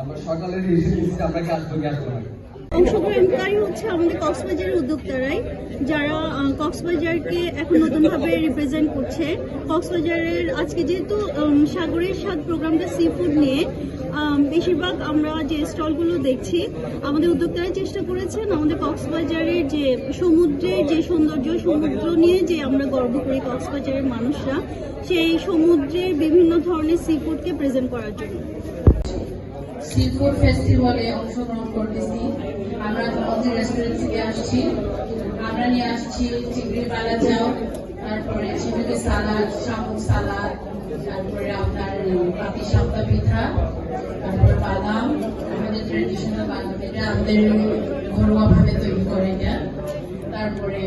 আমরা সকালে দিচ্ছি আমরা কি আসব আসব না। অংশগ্রহণকারী হচ্ছে আমাদের কক্সবাজারের উদ্যোক্তারাই, যারা কক্সবাজারকে এখন নতুনভাবে রিপ্রেজেন্ট করছে। কক্সবাজারের আজকে যেহেতু সাগরের স্বাদ প্রোগ্রামটা সি ফুড নিয়ে বেশিরভাগ আমরা যে স্টলগুলো দেখছি, আমাদের উদ্যোক্তারা চেষ্টা করেছেন আমাদের কক্সবাজারের যে সমুদ্রের যে সৌন্দর্য, সমুদ্র নিয়ে যে আমরা গর্ব করি কক্সবাজারের মানুষরা, সেই সমুদ্রের বিভিন্ন ধরনের সি ফুডকে প্রেজেন্ট করার জন্য। ফুড ফেস্টিভ্যালে অংশগ্রহণ করতেছি। আমরা আমাদের রেস্টুরেন্ট থেকে আসছি। আমরা নিয়ে আসছি চিংড়ি পালা চাও তারপরে চিংড়ি সালাদ, শামুক সালাদ, তারপরে আপনার পাতি সাপ্তা পিঠা, তারপরে বাদাম, আমাদের ট্রেডিশনাল বাদাম, এটা আমাদের ঘরোয়া ভাবে তৈরি করে এটা। তারপরে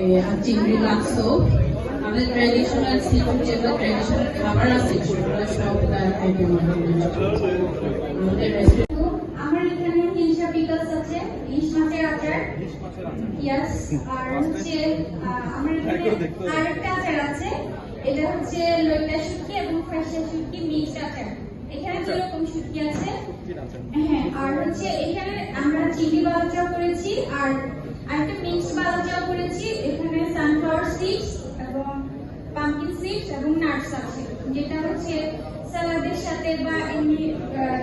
চিংড়ি লাক্সো আমাদের ট্রেডিশনাল সি ফুড যেগুলো ট্রেডিশনাল খাবার আছে, সেগুলো সব আমার এখানে হিংসা পিকলস আছে। ইলিশ মাছের আচার। ইয়াস আর হচ্ছে আমার এখানে আরেকটা আচার আছে। এটা হচ্ছে লইটা শুটকি এবং ফ্রেশের শুটকি মিক্স আচার। এখানে দুই রকম শুটকি আছে? হ্যাঁ আর হচ্ছে এখানে আমরা চিংড়ি বালাচাও করেছি আর আরেকটা মিক্স বালাচাও করেছি। এখানে সানফ্লাওয়ার সিডস এবং পাম্পকিন সিডস এবং নাটস আছে। যেটা হচ্ছে Saladesh ini in